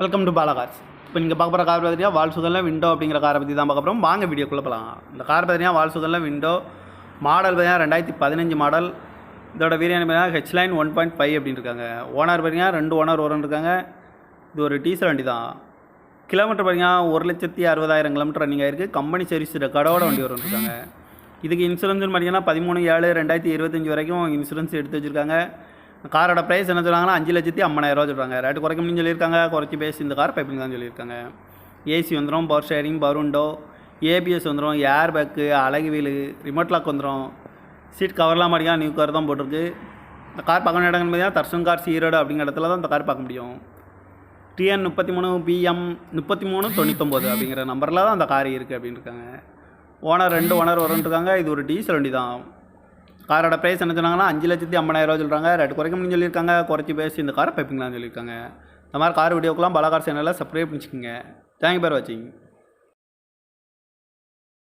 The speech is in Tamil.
வெல்கம் டு பாலகார்ஸ் இப்போ நீங்கள் பார்க்க போகிற கார் பார்த்தீங்கன்னா வால் சுகரில் விண்டோ அப்படிங்கிற காரை பற்றி தான் பார்க்க போகிறோம் வாங்க வீடியோக்குள்ளே போகலாம் இந்த கார் பார்த்தீங்கன்னா வால் சுகரில் விண்டோ மாடல் பார்த்தீங்கன்னா ரெண்டாயிரத்தி பதினஞ்சு மாடல் இதோட வீரியம் பார்த்தீங்கன்னா ஹெச்லைன் ஒன் பாயிண்ட் ஃபைவ் அப்படின்னு இருக்காங்க ஓனர் பார்த்தீங்கன்னா ரெண்டு ஓனர் ஓரன் இருக்காங்க. இது ஒரு டீசல் வண்டி தான். கிலோமீட்டர் பார்த்தீங்கன்னா ஒரு லட்சத்தி அறுபதாயிரம் கிலோமீட்டர் ரன்னிங் ஆயிருக்கு. கம்பெனி சர்வீஸ் ரெக்கார்டோட வண்டி வரும் இருக்காங்க இதுக்கு இன்சூரன்ஸ்னு பார்த்தீங்கன்னா பதிமூணு ஏழு ரெண்டாயிரத்தி இருபத்தஞ்சி வரைக்கும் இன்சூரன்ஸ் எடுத்து வச்சுருக்காங்க. காரோட ப்ரைஸ் என்ன சொல்கிறாங்கன்னா அஞ்சு லட்சத்தி ஐம்பதாயிரரூவா சொல்கிறாங்க ரேட்டு குறைக்க முடியும் சொல்லியிருக்காங்க. குறைச்சி பேசி இந்த கார் பைப்பிங் தான் சொல்லியிருக்காங்க. ஏசி வந்துடும் power steering power window ABS வந்துடும் ஏர் பேக்கு அழகு வீலு ரிமோட் லாக் வந்துடும் சீட் கவர்லாம் மாதிரியா நியூ கார் தான் போட்டிருக்கு. இந்த கார் பார்க்க இடங்கள் பார்த்தீங்கன்னா தர்ஷன் கார் சீரோடு அப்படிங்கிற இடத்துல தான் இந்த கார் பார்க்க முடியும். டிஎன் முப்பத்தி மூணு பிஎம் முப்பத்தி மூணு தொண்ணூத்தொம்பது அப்படிங்கிற நம்பரில் தான் அந்த கார் இருக்குது அப்படின்னு இருக்காங்க ஓனர் ரெண்டு ஓனர் வரன்ட்ருக்காங்க இது ஒரு டீசல் வண்டி தான். காரோட ப்ரைஸ் என்ன சொன்னாங்கன்னா அஞ்சு லட்சத்தி ஐம்பதாயிரரூவா சொல்கிறாங்க ரேட் குறைக்க சொல்லியிருக்காங்க. குறைச்சி பேசி இந்த காரை பைப்பிங்களான்னு சொல்லியிருக்காங்க. இந்த மாதிரி கார் வீடியோக்கெல்லாம் பல கார் சேனலில் சப்ஸ்கிரைப் பண்ணிச்சுக்கோங்க தேங்க்யூ பேர் வாட்சிங்